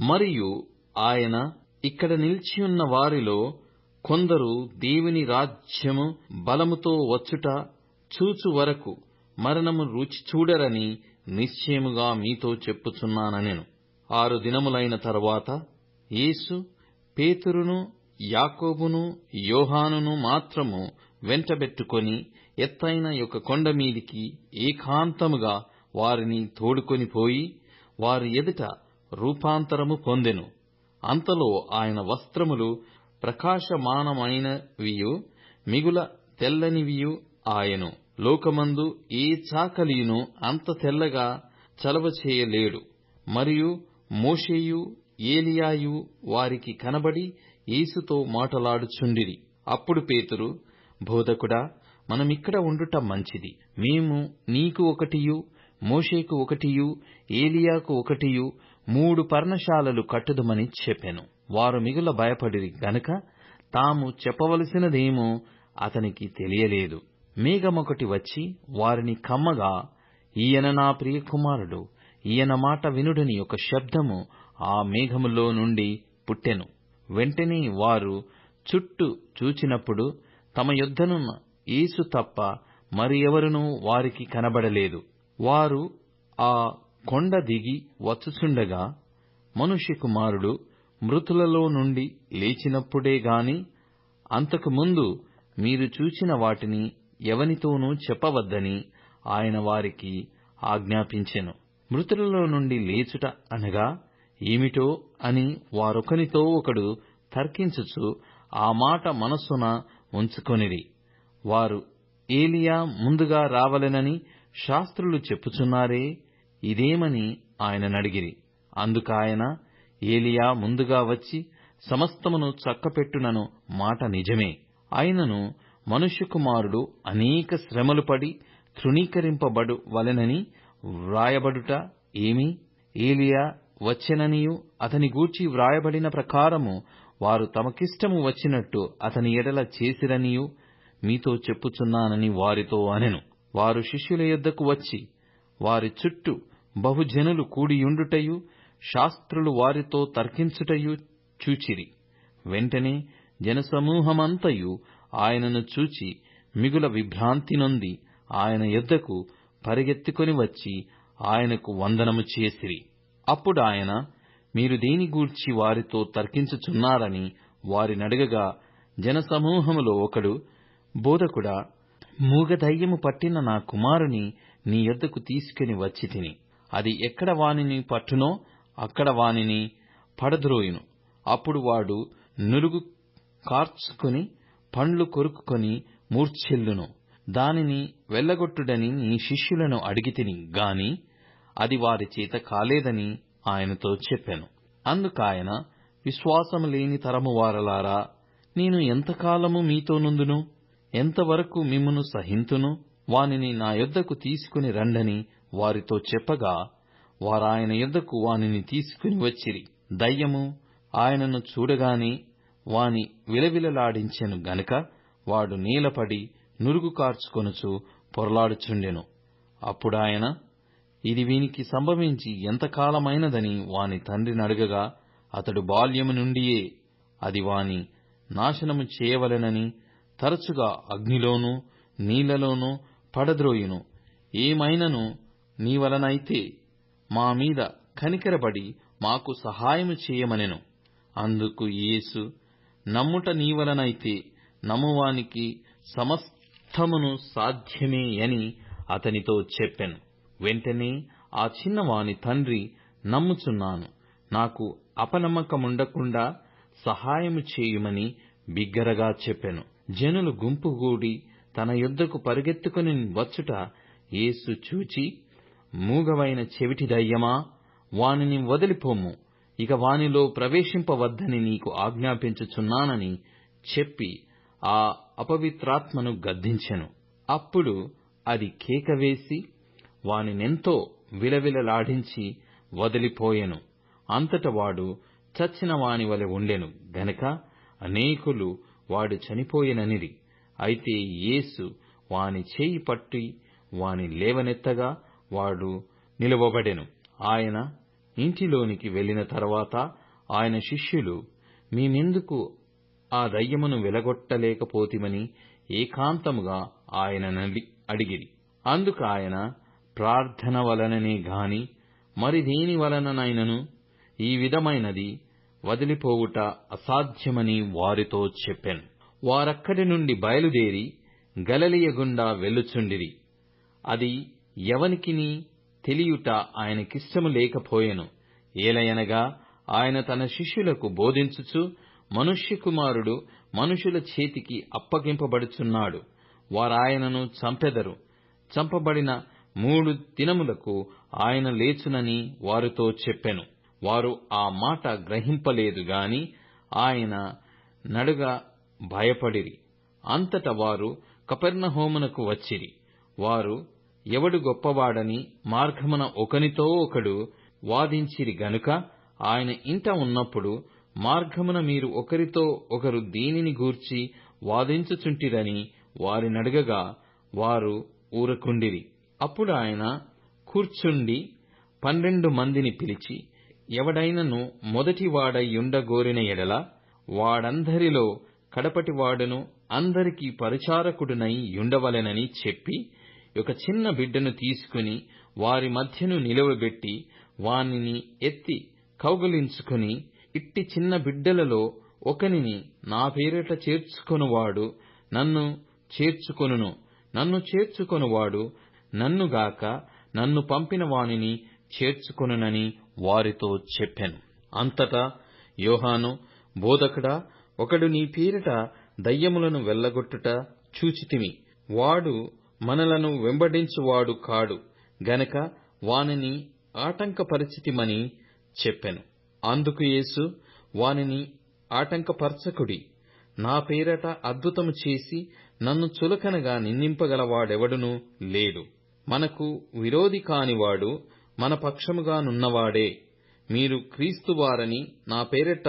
మరియు ఆయన ఇక్కడ నిలిచియున్న వారిలో కొందరు దేవుని రాజ్యము బలముతో వచ్చుట చూచు వరకు మరణము రుచి చూడరని నిశ్చయముగా మీతో చెప్పుచున్నానెను ఆరు దినములైన తరువాత యేసు పేతురును యాకోబును యోహానును మాత్రము వెంటబెట్టుకొని ఎత్తైన యొక్క కొండ మీదికి ఏకాంతముగా వారిని తోడుకొని పోయి వారి ఎదుట రూపాంతరము పొందెను. అంతలో ఆయన వస్త్రములు ప్రకాశమానమైనవియు మిగుల తెల్లనివియు ఆయను. లోకమందు ఏ చాకలియును అంత తెల్లగా చలవ చేయలేడు. మరియు మోషేయు ఏలియాయు వారికి కనబడి యేసుతో మాటలాడుచుండిరి. అప్పుడు పేతురు బోధకుడా మనమిక్కడ ఉండుట మంచిది. మేము నీకు ఒకటియు మోషేకు ఒకటియు ఏలియాకు ఒకటియు మూడు పర్ణశాలలు కట్టుదమని చెప్పెను. వారు మిగుల భయపడిరి గనుక తాము చెప్పవలసినదేమో అతనికి తెలియలేదు. మేఘమొకటి వచ్చి వారిని కమ్మగా ఈయన నా ప్రియకుమారుడు ఈయన మాట వినుడని ఒక శబ్దము ఆ మేఘములో నుండి పుట్టెను. వెంటనే వారు చుట్టూ చూచినప్పుడు తమ యొద్దనున్న యేసు తప్ప మరి ఎవరునూ వారికి కనబడలేదు. వారు ఆ కొండ దిగి వచ్చుచుండగా మనుష్య కుమారుడు మృతులలో నుండి లేచినప్పుడే గాని అంతకుముందు మీరు చూచిన వాటిని ఎవనితోనూ చెప్పవద్దని ఆయన వారికి ఆజ్ఞాపించెను. మృతులలో నుండి లేచుట అనగా ఏమిటో అని వారొకనితో ఒకడు తర్కించుచు ఆ మాట మనస్సున ఉంచుకొనిరి. వారు ఏలియా ముందుగా రావలెనని శాస్త్రులు చెప్పుచున్నారే ఇదేమని ఆయననడిగిరి. అందుకాయన ఏలియా ముందుగా వచ్చి సమస్తమును చక్కపెట్టునను మాట నిజమే. అయినను మనుష్య కుమారుడు అనేక శ్రమలు పడి తృణీకరింపబడు వలెనని వ్రాయబడుట ఏమి? ఏలియా వచ్చెననియు అతని గూర్చి వ్రాయబడిన ప్రకారము వారు తమకిష్టము వచ్చినట్టు అతని ఎడల చేసిరనియు మీతో చెప్పుచున్నానని వారితో అనెను. వారు శిష్యుల యొద్దకు వచ్చి వారి చుట్టూ బహుజనులు కూడియుండుటయు శాస్త్రులు వారితో తర్కించుటయు చూచిరి. వెంటనే జనసమూహమంతయు ఆయనను చూచి మిగుల విభ్రాంతి నొంది ఆయన యొద్దకు పరిగెత్తుకొని వచ్చి ఆయనకు వందనము చేసిరి. అప్పుడు ఆయన మీరు దేని గూర్చి వారితో తర్కించుచున్నారని వారినడగగా జనసమూహములో ఒకడు బోధకుడా మూగదయ్యము పట్టిన నా కుమారుని నీ యొద్దకు తీసుకుని వచ్చి తిని. అది ఎక్కడ వానిని పట్టునో అక్కడ వానిని పడద్రోయును. అప్పుడు వాడు నురుగు కార్చుకుని పండ్లు కొరుకుకొని మూర్ఛిల్లును. దానిని వెళ్ళగొట్టుడని నీ శిష్యులను అడిగితిని గాని అది వారి చేత కాలేదని ఆయనతో చెప్పాను. అందుకాయన విశ్వాసం లేని తరము వారలారా నేను ఎంతకాలము మీతో నుందును? ఎంతవరకు మిమ్మును సహింతును? వానిని నా యొద్దకు తీసుకుని రండని వారితో చెప్పగా వారాయన యొద్దకు వానిని తీసుకుని వచ్చిరి? దయ్యము ఆయనను చూడగానే వాని విలవిలలాడించెను గనుక వాడు నీలపడి నురుగు కార్చుకొనుచు పొరలాడుచుండెను. అప్పుడాయన ఇది వీనికి సంభవించి ఎంతకాలమైనదని వాని తండ్రినడగగా అతడు బాల్యము నుండియే అది వాని నాశనము చేయవలెనని తరచుగా అగ్నిలోనూ నీళ్ళలోనూ పడద్రోయును. ఏమైనను నీ వలనైతే మా మీద కనికరబడి మాకు సహాయము చేయమనెను. అందుకు యేసు నమ్ముట నీ వలనైతే నమ్మువానికి సమస్తమును సాధ్యమే అని అతనితో చెప్పెను. వెంటనే ఆ చిన్నవాని తండ్రి నమ్ముచున్నాను. నాకు అపనమ్మకముండకుండా సహాయము చేయుమని బిగ్గరగా చెప్పెను. జనులు గుంపుగూడి తన యుద్ధకు పరిగెత్తుకుని వచ్చుట యేసు చూచి మూగవైన చెవిటి దయ్యమా? వానిని వదిలిపోము. ఇక వానిలో ప్రవేశింపవద్దని నీకు ఆజ్ఞాపించుచున్నానని చెప్పి ఆ అపవిత్రాత్మను గద్దించెను. అప్పుడు అది కేక వేసి వానినెంతో విలవిలలాడించి వదిలిపోయెను. అంతట వాడు చచ్చిన వాని వలె ఉండెను. గనక అనేకులు వాడు చనిపోయెననిరి. అయితే యేసు వాని చేయి పట్టి వాని లేవనెత్తగా వాడు నిలవబడెను. ఆయన ఇంటిలోనికి వెళ్ళిన తర్వాత ఆయన శిష్యులు మేమెందుకు ఆ దయ్యమును వెలగొట్టలేకపోతిమని ఏకాంతముగా ఆయనను అడిగిరి. అందుకు ఆయన ప్రార్థన వలననే గాని మరి దేని వలననైనను? ఈ విధమైనది వదిలిపోవుట అసాధ్యమని వారితో చెప్పాను. వారక్కడి నుండి బయలుదేరి గలిలయ గుండా వెళ్ళుచుండిరి. అది ఎవనికిని తెలియుట ఆయనకిష్టము లేకపోయెను. ఏలయనగా ఆయన తన శిష్యులకు బోధించుచు మనుష్య కుమారుడు మనుషుల చేతికి అప్పగింపబడుచున్నాడు. వారాయనను చంపెదరు. చంపబడిన మూడు దినములకు ఆయన లేచునని వారితో చెప్పెను. వారు ఆ మాట గ్రహింపలేదు గాని ఆయన నడుగా భయపడిరి. అంతట వారు కపెర్నహూమునకు వచ్చిరి. వారు ఎవడు గొప్పవాడని మార్గమున ఒకనితో ఒకడు వాదించిరి గనుక ఆయన ఇంట ఉన్నప్పుడు మార్గమున మీరు ఒకరితో ఒకరు దేనిని గూర్చి వాదించుచుంటిరని వారినడగగా వారు ఊరకుండిరి. అప్పుడు ఆయన కూర్చుండి పన్నెండు మందిని పిలిచి ఎవడైనను మొదటివాడయుండగోరిన ఎడల వాడందరిలో కడపటివాడును అందరికీ పరిచారకుడునై యుండవలెనని చెప్పి ఒక చిన్న బిడ్డను తీసుకుని వారి మధ్యను నిలువబెట్టి వానిని ఎత్తి కౌగలించుకుని ఇట్టి చిన్న బిడ్డలలో ఒకనిని నా పేరిట చేర్చుకొనువాడు నన్ను చేర్చుకొనును. నన్ను చేర్చుకొనువాడు నన్నుగాక నన్ను పంపిన వానిని చేర్చుకొనునని వారితో చెప్పెను. అంతటా యోహాను బోధకుడా ఒకడు నీ పేరిట దయ్యములను వెళ్ళగొట్టుట చూచితిమి. వాడు మనలను వెంబడించువాడు కాడు. గనక వానిని ఆటంకపరిచితిమని చెప్పెను. అందుకు యేసు వానిని ఆటంకపరచకుడి. నా పేరట అద్భుతము చేసి నన్ను చులకనగా నిందింపగలవాడెవడునూ లేడు. మనకు విరోధి కానివాడు మన పక్షముగా నున్నవాడే. మీరు క్రీస్తువారని నా పేరట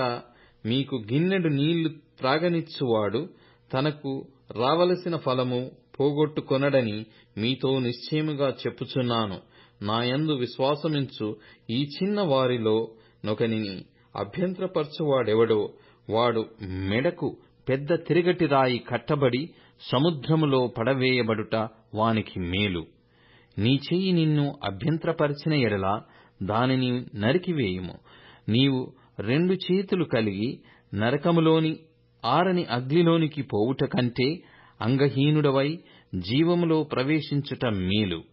మీకు గిన్నెడు నీళ్ళు త్రాగనిచ్చువాడు. తనకు రావలసిన ఫలము పోగొట్టుకొనడని మీతో నిశ్చయముగా చెప్పుచున్నాను. నాయందు విశ్వాసమించు ఈ చిన్న వారిలో నొకనిని అభ్యంతరపరచువాడెవడో? వాడు మెడకు పెద్ద తిరగటి రాయి కట్టబడి సముద్రములో పడవేయబడుట వానికి మేలు. నీ చెయ్యి నిన్ను అభ్యంతరపరిచిన ఎడల దానిని నరికివేయుము. నీవు రెండు చేతులు కలిగి నరకములోని ఆరని అగ్నిలోనికి పోవుట కంటే అంగహీనుడవై జీవములో ప్రవేశించుట మేలు.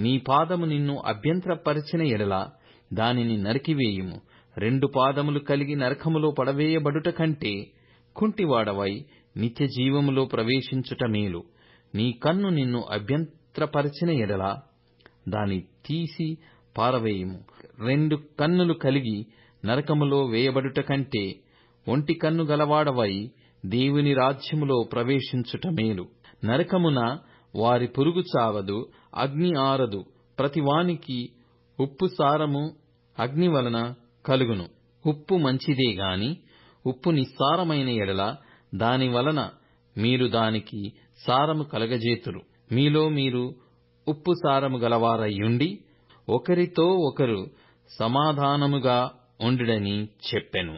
నీ పాదము నిన్ను అభ్యంతరపరిచిన ఎడల దానిని నరికివేయుము రెండు పాదములు కలిగి నరకములో పడవేయబడుట కంటే కుంటివాడవై నిత్య జీవములో ప్రవేశించుట మేలు. నీ కన్ను నిన్ను అభ్యంతరపరిచిన ఎడల దాని తీసి పారవేయుము. రెండు కన్నులు కలిగి నరకములో వేయబడుట కంటే ఒంటి కన్ను గలవాడవై దేవుని రాజ్యములో ప్రవేశించుట మేలు. నరకమున వారి పురుగు చావదు అగ్ని ఆరదు. ప్రతివానికి ఉప్పు సారము అగ్ని వలన కలుగును. ఉప్పు మంచిదే గాని ఉప్పు నిస్సారమైన ఎడల దాని వలన మీరు దానికి సారము కలగజేతురు. మీలో మీరు ఉప్పు సారము గలవారయ్యుండి ఒకరితో ఒకరు సమాధానముగా ఉండుడని చెప్పెను.